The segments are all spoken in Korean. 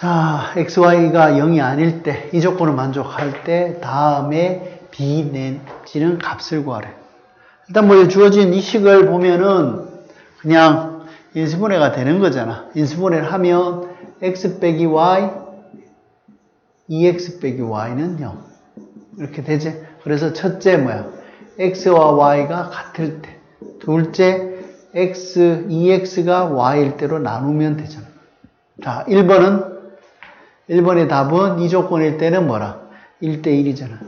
자, xy가 0이 아닐 때, 이 조건을 만족할 때, 다음에 b 내지는 값을 구하래. 일단 뭐 주어진 이 식을 보면은 그냥 인수분해가 되는 거잖아. 인수분해를 하면 x 빼기 y, 2x 빼기 y는 0. 이렇게 되지. 그래서 첫째 뭐야? x와 y가 같을 때. 둘째, x, 2x가 y일 때로 나누면 되잖아. 자, 1번은 1번의 답은 이 조건일 때는 뭐라? 1대1이잖아.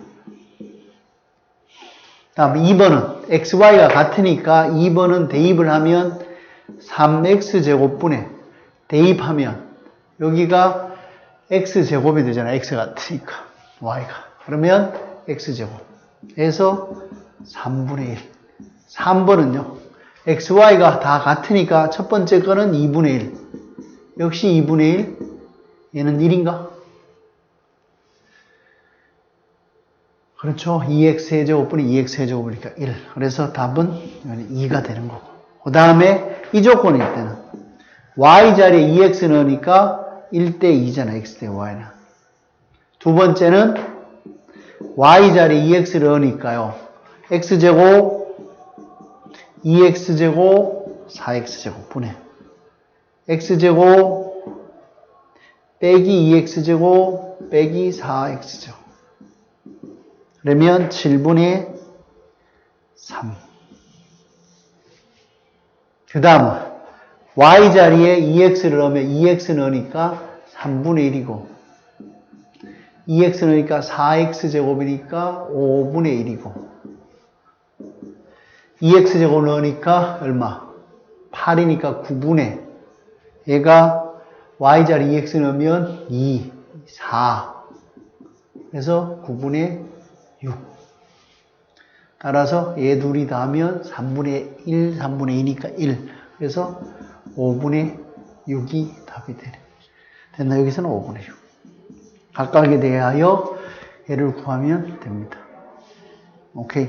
다음 2번은 xy가 같으니까 2번은 대입을 하면 3x제곱분에 대입하면 여기가 x제곱이 되잖아. x 같으니까 y가. 그러면 x제곱. 해서 3분의 1. 3번은요. xy가 다 같으니까 첫 번째 거는 2분의 1. 역시 2분의 1. 얘는 1인가? 그렇죠. 2x 세제곱분이 2x 세제곱이니까 1. 그래서 답은 2가 되는 거고. 그 다음에 이 조건일 때는 y 자리에 2x 넣으니까 1대 2잖아. x 대 y는. 두 번째는 y 자리에 2x 넣으니까요. x제곱 2x제곱 4x제곱 분해 x제곱 빼기 2x제곱 빼기 4x제곱 그러면 7분의 3. 그 다음 y자리에 2x를 넣으면 2x 넣으니까 3분의 1이고 2x 넣으니까 4x제곱이니까 5분의 1이고 2x제곱 넣으니까 얼마? 8이니까 9분의 얘가 y자리 2x 넣으면 2, 4 그래서 9분의 6 따라서 얘 둘이 다 하면 3분의 1, 3분의 2니까 1 그래서 5분의 6이 답이 되네 됐나? 여기서는 5분의 6 각각에 대하여 얘를 구하면 됩니다. 오케이